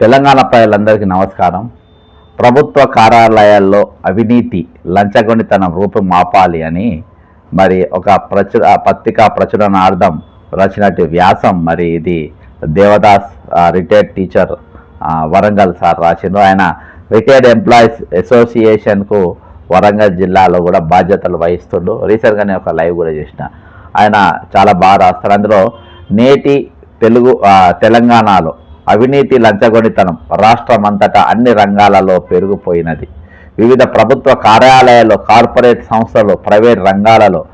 తెలంగాణ ప్రజలందరికీ నమస్కారం. ప్రభుత్వ కార్యాలయాల్లో అవినీతి లంచగొండితనం రూపు మాపాలి అని మరి ఒక ప్రచుర పత్రికా ప్రచురణార్థం రచినట్టు వ్యాసం మరి ఇది Devadas retired teacher Warangal sir రాసిండు ఆయన రిటైర్డ్ ఎంప్లాయీస్ అసోసియేషన్కు వరంగల్ జిల్లాలో కూడా బాధ్యతలు వహిస్తుండు. రీసెంట్గానే ఒక లైవ్ కూడా చేసిన. ఆయన చాలా బాగా రాస్తారు. అందులో నేటి తెలుగు తెలంగాణలో అవినీతి లంచగొనితనం రాష్ట్రమంతటా అన్ని రంగాలలో పెరిగిపోయినది. వివిధ ప్రభుత్వ కార్యాలయాల్లో కార్పొరేట్ సంస్థలు ప్రైవేట్ రంగాలలో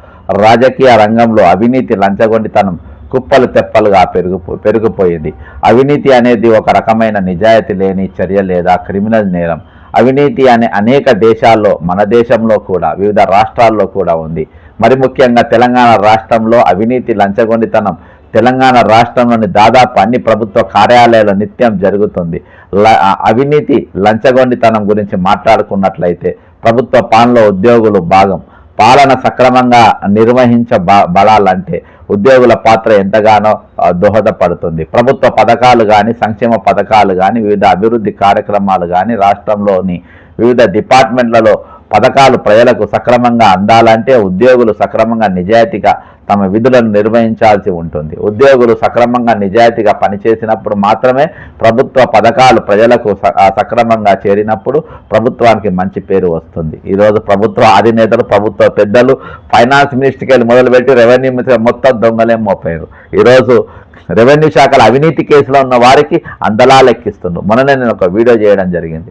రాజకీయ రంగంలో అవినీతి లంచగొండితనం కుప్పలు తెప్పలుగా పెరుగు పెరిగిపోయింది. అవినీతి అనేది ఒక రకమైన నిజాయితీ లేని చర్య లేదా క్రిమినల్ నేరం. అవినీతి అనే అనేక దేశాల్లో మన దేశంలో కూడా వివిధ రాష్ట్రాల్లో కూడా ఉంది. మరి ముఖ్యంగా తెలంగాణ రాష్ట్రంలో అవినీతి లంచగొండితనం తెలంగాణ రాష్ట్రంలోని దాదాపు అన్ని ప్రభుత్వ కార్యాలయాలు నిత్యం జరుగుతుంది. ల- అవినీతి లంచగొండితనం గురించి మాట్లాడుకున్నట్లయితే ప్రభుత్వ పాలనలో ఉద్యోగులు భాగం. పాలన సక్రమంగా నిర్వహించబడాలంటే ఉద్యోగుల పాత్ర ఎంతగానో దోహదపడుతుంది. ప్రభుత్వ పథకాలు కానీ సంక్షేమ పథకాలు కానీ వివిధ అభివృద్ధి కార్యక్రమాలు కానీ రాష్ట్రంలోని వివిధ డిపార్ట్మెంట్లలో పథకాలు ప్రజలకు సక్రమంగా అందాలంటే ఉద్యోగులు సక్రమంగా నిజాయితీగా తమ విధులను నిర్వహించాల్సి ఉంటుంది. ఉద్యోగులు సక్రమంగా నిజాయితీగా పనిచేసినప్పుడు మాత్రమే ప్రభుత్వ పథకాలు ప్రజలకు సక్రమంగా చేరినప్పుడు ప్రభుత్వానికి మంచి పేరు వస్తుంది. ఈరోజు ప్రభుత్వ అధినేతలు ప్రభుత్వ పెద్దలు ఫైనాన్స్ మినిస్టర్కి వెళ్ళి మొదలుపెట్టి రెవెన్యూ మినిస్టర్ మొత్తం దొంగలే మోపారు. ఈరోజు రెవెన్యూ శాఖల అవినీతి కేసులో ఉన్న వారికి అందలా లెక్కిస్తుంది మొన్ననే నేను ఒక వీడియో చేయడం జరిగింది.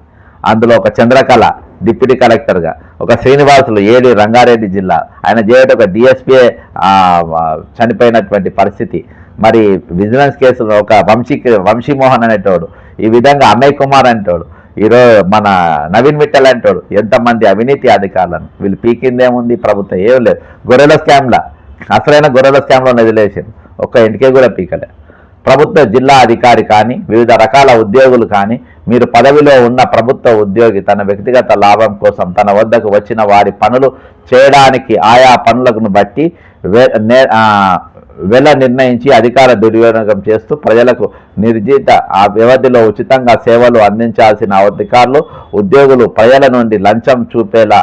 అందులో ఒక చంద్రకళ డిప్యూటీ కలెక్టర్గా ఒక శ్రీనివాసులు ఏడి రంగారెడ్డి జిల్లా. ఆయన చేయటం ఒక డిఎస్పీ చనిపోయినటువంటి పరిస్థితి. మరి విజిలెన్స్ కేసులో ఒక వంశీ వంశీమోహన్ అనేటోడు. ఈ విధంగా అమయ్ కుమార్ అంటోడు. ఈరోజు మన నవీన్ మిట్టల్ అంటాడు. ఎంతమంది అవినీతి అధికారులను. వీళ్ళు పీకిందేముంది? ప్రభుత్వం ఏం లేదు. గొర్రెల స్కామ్లా. అసలైన గొర్రెల స్కామ్లో వదిలేసారు ఒక్క ఇంటికే కూడా పీకలే. ప్రభుత్వ జిల్లా అధికారి కానీ వివిధ రకాల ఉద్యోగులు కానీ మీరు పదవిలో ఉన్న ప్రభుత్వ ఉద్యోగి తన వ్యక్తిగత లాభం కోసం తన వద్దకు వచ్చిన వారి పనులు చేయడానికి ఆయా పనులను బట్టి వెల నిర్ణయించి అధికార దుర్వినియోగం చేస్తూ ప్రజలకు నిర్జిత ఆ వ్యవధిలో ఉచితంగా సేవలు అందించాల్సిన అధికారులు ఉద్యోగులు ప్రజల నుండి లంచం చూపేలా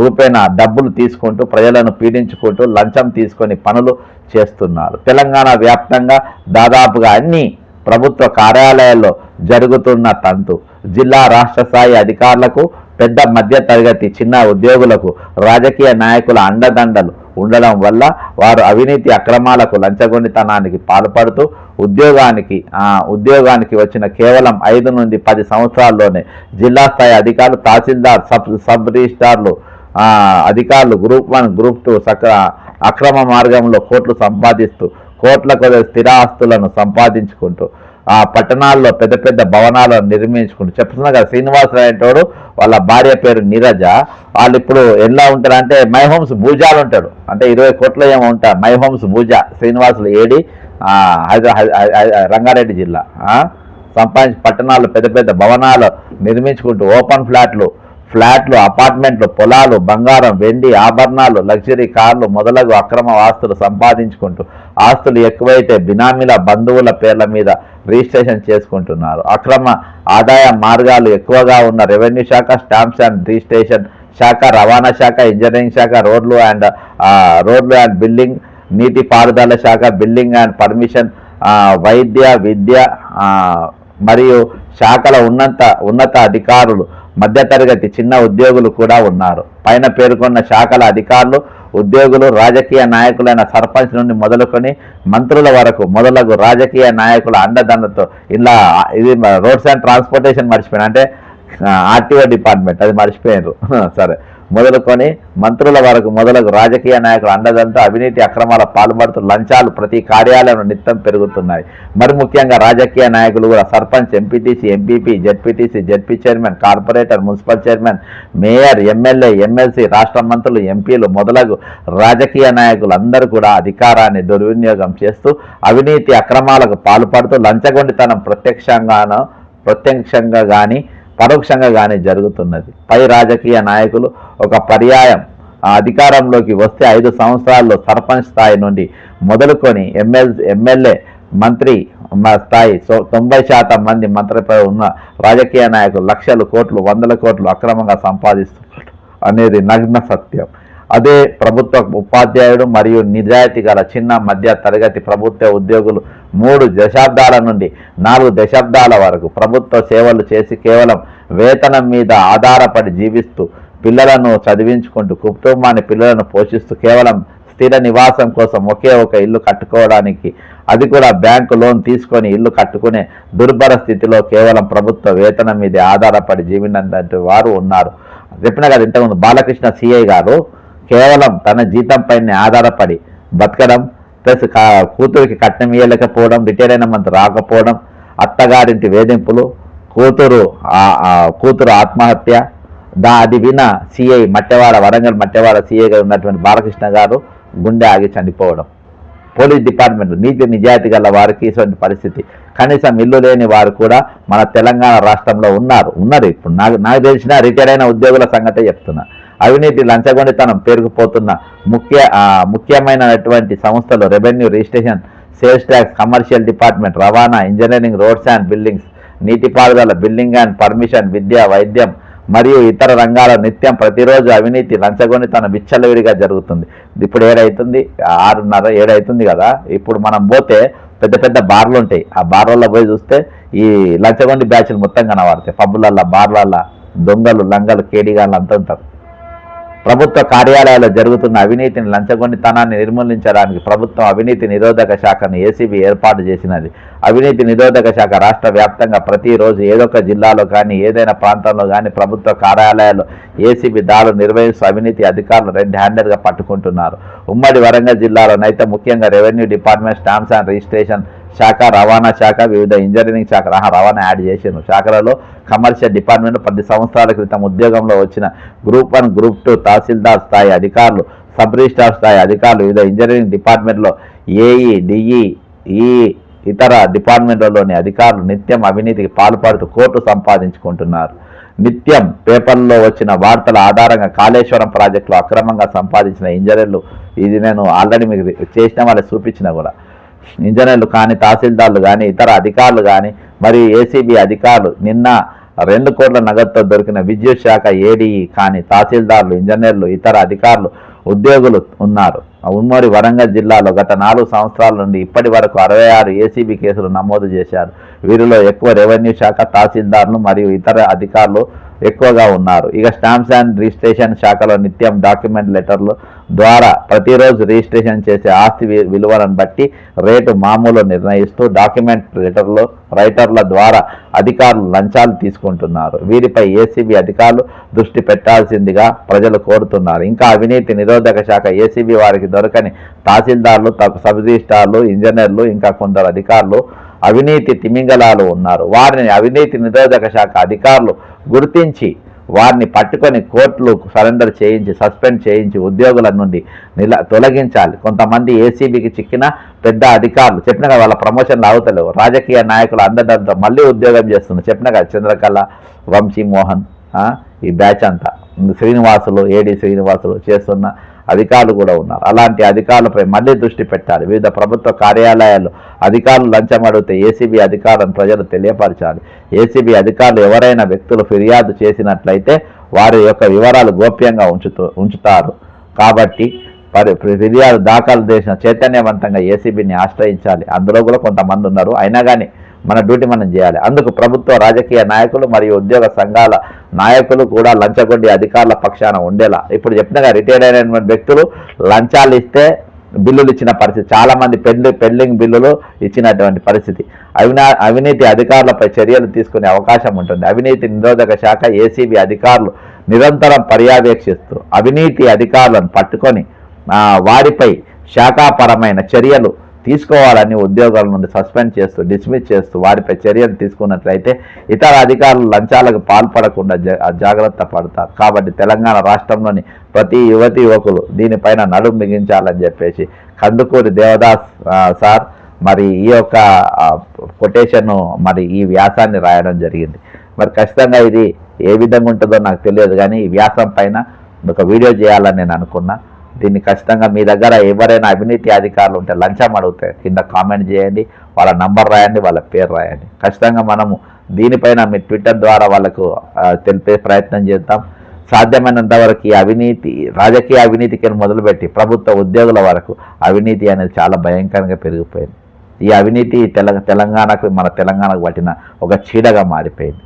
రూపేణ డబ్బులు తీసుకుంటూ ప్రజలను పీడించుకుంటూ లంచం తీసుకొని పనులు చేస్తున్నారు. తెలంగాణ వ్యాప్తంగా దాదాపుగా అన్ని ప్రభుత్వ కార్యాలయాల్లో జరుగుతున్న తంతు. జిల్లా రాష్ట్ర స్థాయి అధికారులకు పెద్ద మధ్య తరగతి చిన్న ఉద్యోగులకు రాజకీయ నాయకుల అండదండలు ఉండడం వల్ల వారు అవినీతి అక్రమాలకు లంచగొండితనానికి పాల్పడుతూ ఉద్యోగానికి ఉద్యోగానికి వచ్చిన కేవలం ఐదు నుండి పది సంవత్సరాల్లోనే జిల్లా స్థాయి అధికారులు తహసీల్దార్ సబ్ సబ్ రిజిస్టార్లు అధికారులు గ్రూప్ వన్ గ్రూప్ టూ సక్ర అక్రమ మార్గంలో కోట్లు సంపాదిస్తూ కోట్ల కొద్ది స్థిర ఆస్తులను సంపాదించుకుంటూ ఆ పట్టణాల్లో పెద్ద పెద్ద భవనాలను నిర్మించుకుంటూ. చెప్తున్నా కదా శ్రీనివాసరావు అనేటోడు వాళ్ళ భార్య పేరు నీరజ. వాళ్ళు ఇప్పుడు ఎలా ఉంటారంటే మై హోమ్స్ భూజాలు ఉంటాడు. అంటే ఇరవై కోట్ల ఏమో ఉంటారు my homes Bhooja Srinivasulu A D Rangareddy జిల్లా సంపాదించి పట్టణాలు పెద్ద పెద్ద భవనాలు నిర్మించుకుంటూ ఓపెన్ ఫ్లాట్లు ఫ్లాట్లు అపార్ట్మెంట్లు పొలాలు బంగారం వెండి ఆభరణాలు లగ్జరీ కార్లు మొదలగు అక్రమ ఆస్తులు సంపాదించుకుంటూ ఆస్తులు ఎక్కువైతే బినామీల బంధువుల పేర్ల మీద రిజిస్ట్రేషన్ చేసుకుంటున్నారు. అక్రమ ఆదాయ మార్గాలు ఎక్కువగా ఉన్న రెవెన్యూ శాఖ స్టాంప్స్ అండ్ రిజిస్ట్రేషన్ శాఖ రవాణా శాఖ ఇంజనీరింగ్ శాఖ రోడ్లు అండ్ రోడ్లు అండ్ బిల్డింగ్ నీటి పారుదల శాఖ బిల్డింగ్ అండ్ పర్మిషన్ వైద్య విద్య మరియు శాఖల ఉన్నత ఉన్నత అధికారులు మధ్యతరగతి చిన్న ఉద్యోగులు కూడా ఉన్నారు. పైన పేర్కొన్న శాఖల అధికారులు ఉద్యోగులు రాజకీయ నాయకులైన సర్పంచ్ నుండి మొదలుకొని మంత్రుల వరకు మొదలగు రాజకీయ నాయకుల అండదండతో ఇలా ఇది రోడ్స్ అండ్ ట్రాన్స్పోర్టేషన్ మర్చిపోయిన అంటే ఆర్టీఓ డిపార్ట్మెంట్ అది మర్చిపోయారు సరే. మొదలుకొని మంత్రుల వరకు మొదలగు రాజకీయ నాయకులు అండదంతా అవినీతి అక్రమాల పాల్పడుతూ లంచాలు ప్రతి కార్యాలయంలో నిత్యం పెరుగుతున్నాయి. మరి ముఖ్యంగా రాజకీయ నాయకులు కూడా sarpanch MPTC MPP ZPTC ZP chairman corporator municipal chairman mayor MLA MLC రాష్ట్ర మంత్రులు ఎంపీలు మొదలగు రాజకీయ నాయకులు అందరూ కూడా అధికారాన్ని దుర్వినియోగం చేస్తూ అవినీతి అక్రమాలకు పాల్పడుతూ లంచగొండితనం ప్రత్యక్షంగానో ప్రత్యక్షంగా కానీ పరోక్షంగా కానీ జరుగుతున్నది. పై రాజకీయ నాయకులు ఒక పర్యాయం ఆ అధికారంలోకి వస్తే ఐదు సంవత్సరాల్లో సర్పంచ్ స్థాయి నుండి మొదలుకొని ఎమ్మెల్ ఎమ్మెల్యే మంత్రి స్థాయి సో తొంభై శాతం మంది మంత్రిపై ఉన్న రాజకీయ నాయకులు లక్షలు కోట్లు వందల కోట్లు అక్రమంగా సంపాదిస్తున్నారు అనేది నగ్న సత్యం. అదే ప్రభుత్వ ఉపాధ్యాయుడు మరియు నిజాయితీ గల చిన్న మధ్య తరగతి ప్రభుత్వ ఉద్యోగులు మూడు దశాబ్దాల నుండి నాలుగు దశాబ్దాల వరకు ప్రభుత్వ సేవలు చేసి కేవలం వేతనం మీద ఆధారపడి జీవిస్తూ పిల్లలను చదివించుకుంటూ కుటుంబాన్ని పిల్లలను పోషిస్తూ కేవలం స్థిర నివాసం కోసం ఒకే ఒక ఇల్లు కట్టుకోవడానికి అది కూడా బ్యాంకు లోన్ తీసుకొని ఇల్లు కట్టుకునే దుర్భర స్థితిలో కేవలం ప్రభుత్వ వేతనం మీద ఆధారపడి జీవినటువంటి వారు ఉన్నారు. చెప్పిన కదా ఇంతకుముందు బాలకృష్ణ సిఐ గారు కేవలం తన జీతం పైన ఆధారపడి బతకడం ప్లస్ కూతురికి కట్నం ఇవ్వలేకపోవడం రిటైర్ అయిన మంత్ రాకపోవడం అత్తగారింటి వేధింపులు కూతురు కూతురు ఆత్మహత్య దా అది విన సిఐ మట్టెవాడ వరంగల్ మట్టెవాడ సిఐగా ఉన్నటువంటి బాలకృష్ణ గారు గుండె ఆగి చనిపోవడం. పోలీస్ డిపార్ట్మెంట్ నీతి నిజాయితీ గల వారికి ఇటువంటి పరిస్థితి. కనీసం ఇల్లు లేని వారు కూడా మన తెలంగాణ రాష్ట్రంలో ఉన్నారు ఉన్నారు ఇప్పుడు. నాకు నాకు తెలిసిన రిటైర్ అయిన ఉద్యోగుల సంగతే చెప్తున్నా. అవినీతి లంచగొండితనం పెరిగిపోతున్న ముఖ్య ముఖ్యమైనటువంటి సంస్థలు revenue registration sales tax commercial department రవాణా ఇంజనీరింగ్ రోడ్స్ అండ్ బిల్డింగ్స్ నీటిపారుదల బిల్డింగ్ అండ్ పర్మిషన్ విద్య వైద్యం మరియు ఇతర రంగాల నిత్యం ప్రతిరోజు అవినీతి లంచగొనితనం విచ్చలవిడిగా జరుగుతుంది. ఇప్పుడు ఏడైతుంది? ఆరున్నర ఏడైతుంది కదా? ఇప్పుడు మనం పోతే పెద్ద పెద్ద బార్లు ఉంటాయి. ఆ బార్లలో పోయి చూస్తే ఈ లంచగొండి బ్యాచ్లు మొత్తం కనబడతాయి. పబ్బులల్లో బార్లల్లో దొంగలు లంగలు కేడిగాళ్ళు అంతా ఉంటారు. ప్రభుత్వ కార్యాలయాల్లో జరుగుతున్న అవినీతిని లంచగొండితనాన్ని నిర్మూలించడానికి ప్రభుత్వం అవినీతి నిరోధక శాఖను ఏసీబీ ఏర్పాటు చేసినది. అవినీతి నిరోధక శాఖ రాష్ట్ర వ్యాప్తంగా ప్రతిరోజు ఏదొక జిల్లాలో కానీ ఏదైనా ప్రాంతంలో కానీ ప్రభుత్వ కార్యాలయాల్లో ఏసీబీ దాడులు నిర్వహిస్తూ అవినీతి అధికారులు రెడ్ హ్యాండెడ్గా పట్టుకుంటున్నారు. ఉమ్మడి వరంగల్ జిల్లాలోనైతే ముఖ్యంగా revenue department stamps and registration శాఖ రవాణా శాఖ వివిధ ఇంజనీరింగ్ శాఖ రవాణా యాడ్ చేసాను శాఖలలో కమర్షియల్ డిపార్ట్మెంట్ పది సంవత్సరాల క్రితం ఉద్యోగంలో వచ్చిన group one group two tahsildar స్థాయి అధికారులు సబ్ రిజిస్టార్ స్థాయి అధికారులు వివిధ ఇంజనీరింగ్ డిపార్ట్మెంట్లో ఏఈ డిఈ ఈ ఇతర డిపార్ట్మెంట్లలోని అధికారులు నిత్యం అవినీతికి పాల్పడుతూ కోర్టు సంపాదించుకుంటున్నారు. నిత్యం పేపర్లో వచ్చిన వార్తల ఆధారంగా కాళేశ్వరం ప్రాజెక్టులో అక్రమంగా సంపాదించిన ఇంజనీర్లు ఇది నేను ఆల్రెడీ మీకు చేసిన వాళ్ళకి చూపించిన కూడా. ఇంజనీర్లు కానీ తహసీల్దార్లు కానీ ఇతర అధికారులు కానీ మరియు ఏసీబీ అధికారులు నిన్న రెండు కోట్ల నగదుతో దొరికిన విద్యుత్ శాఖ ఏడీఈ కానీ తహసీల్దార్లు ఇంజనీర్లు ఇతర అధికారులు ఉద్యోగులు ఉన్నారు. ఉమ్మడి వరంగల్ జిల్లాలో గత నాలుగు సంవత్సరాల నుండి ఇప్పటి వరకు అరవై ఆరు ఏసీబీ కేసులు నమోదు చేశారు. వీరిలో ఎక్కువ రెవెన్యూ శాఖ తహసీల్దార్లు మరియు ఇతర అధికారులు ఎక్కువగా ఉన్నారు. ఇక స్టాంప్స్ అండ్ రిజిస్ట్రేషన్ శాఖలో నిత్యం డాక్యుమెంట్ లెటర్లు ద్వారా ప్రతిరోజు రిజిస్ట్రేషన్ చేసే ఆస్తి విలువలను బట్టి రేటు మామూలు నిర్ణయిస్తూ డాక్యుమెంట్ లెటర్లు రైటర్ల ద్వారా అధికారులు లంచాలు తీసుకుంటున్నారు. వీరిపై ఏసీబీ అధికారులు దృష్టి పెట్టాల్సిందిగా ప్రజలు కోరుతున్నారు. ఇంకా అవినీతి నిరోధక శాఖ ఏసీబీ వారికి దొరకని తహసీల్దార్లు సబ్ రిజిస్టార్లు ఇంజనీర్లు ఇంకా కొందరు అధికారులు అవినీతి తిమింగలాలు ఉన్నారు. వారిని అవినీతి నిరోధక శాఖ అధికారులు గుర్తించి వారిని పట్టుకొని కోర్టులు సరెండర్ చేయించి సస్పెండ్ చేయించి ఉద్యోగుల నుండి నిల తొలగించాలి. కొంతమంది ఏసీబీకి చిక్కిన పెద్ద అధికారులు చెప్పిన కదా వాళ్ళ ప్రమోషన్లు అవుతలేవు రాజకీయ నాయకులు అందడంతో మళ్ళీ ఉద్యోగం చేస్తున్నారు. చెప్పిన కదా చంద్రకళ వంశీ మోహన్ ఈ బ్యాచ్ అంతా. శ్రీనివాసులు ఏడి శ్రీనివాసులు చేస్తున్న అధికారులు కూడా ఉన్నారు. అలాంటి అధికారులపై మళ్ళీ దృష్టి పెట్టాలి. వివిధ ప్రభుత్వ కార్యాలయాల్లో అధికారులు లంచం అడిగితే ఏసీబీ అధికారులను ప్రజలు తెలియపరచాలి. ఏసీబీ అధికారులు ఎవరైనా వ్యక్తులు ఫిర్యాదు చేసినట్లయితే వారి యొక్క వివరాలు గోప్యంగా ఉంచుతూ ఉంచుతారు. కాబట్టి పరి ఫిర్యాదు దాఖలు చేసిన చైతన్యవంతంగా ఏసీబీని ఆశ్రయించాలి. అందులో కూడా కొంతమంది ఉన్నారు. అయినా కానీ మన డ్యూటీ మనం చేయాలి. అందుకు ప్రభుత్వ రాజకీయ నాయకులు మరియు ఉద్యోగ సంఘాల నాయకులు కూడా లంచగొండి అధికారుల పక్షాన ఉండేలా. ఇప్పుడు చెప్పినగా రిటైర్డ్ అయినటువంటి వ్యక్తులు లంచాలు ఇస్తే బిల్లులు ఇచ్చిన పరిస్థితి. చాలామంది పెళ్ళి పెండింగ్ బిల్లులు ఇచ్చినటువంటి పరిస్థితి. అవినా అవినీతి అధికారులపై చర్యలు తీసుకునే అవకాశం ఉంటుంది. అవినీతి నిరోధక శాఖ ఏసీబీ అధికారులు నిరంతరం పర్యవేక్షిస్తూ అవినీతి అధికారులను పట్టుకొని వారిపై శాఖాపరమైన చర్యలు తీసుకోవాలని ఉద్యోగాల నుండి సస్పెండ్ చేస్తూ డిస్మిస్ చేస్తూ వారిపై చర్యలు తీసుకున్నట్లయితే ఇతర అధికారులు లంచాలకు పాల్పడకుండా జా- జాగ్రత్త పడతారు. కాబట్టి తెలంగాణ రాష్ట్రంలోని ప్రతి యువతి యువకులు దీనిపైన నడుము మిగించాలని చెప్పేసి కందుకూరి దేవదాస్ సార్ మరి ఈ యొక్క కొటేషన్ మరి ఈ వ్యాసాన్ని రాయడం జరిగింది. మరి ఖచ్చితంగా ఇది ఏ విధంగా ఉంటుందో నాకు తెలియదు కానీ ఈ వ్యాసం పైన ఒక వీడియో చేయాలని నేను అనుకున్నా. దీన్ని ఖచ్చితంగా మీ దగ్గర ఎవరైనా అవినీతి అధికారులు ఉంటే లంచం అడిగితే కింద కామెంట్ చేయండి వాళ్ళ నంబర్ రాయండి వాళ్ళ పేరు రాయండి. ఖచ్చితంగా మనము దీనిపైన మీ ట్విట్టర్ ద్వారా వాళ్ళకు తెలిపే ప్రయత్నం చేద్దాం. సాధ్యమైనంత వరకు ఈ అవినీతి రాజకీయ అవినీతికి మొదలుపెట్టి ప్రభుత్వ ఉద్యోగుల వరకు అవినీతి అనేది చాలా భయంకరంగా పెరిగిపోయింది. ఈ అవినీతి తెల తెలంగాణకు మన తెలంగాణకు పట్టిన ఒక చీడగా మారిపోయింది.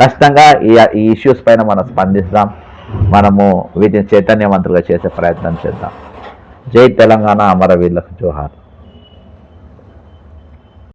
ఖచ్చితంగా ఈ ఈ ఇష్యూస్ పైన మనం స్పందిస్తాం. మనము వీటిని చైతన్యవంతులుగా చేసే ప్రయత్నం చేద్దాం. జై తెలంగాణ అమరవీరులకు జోహార్.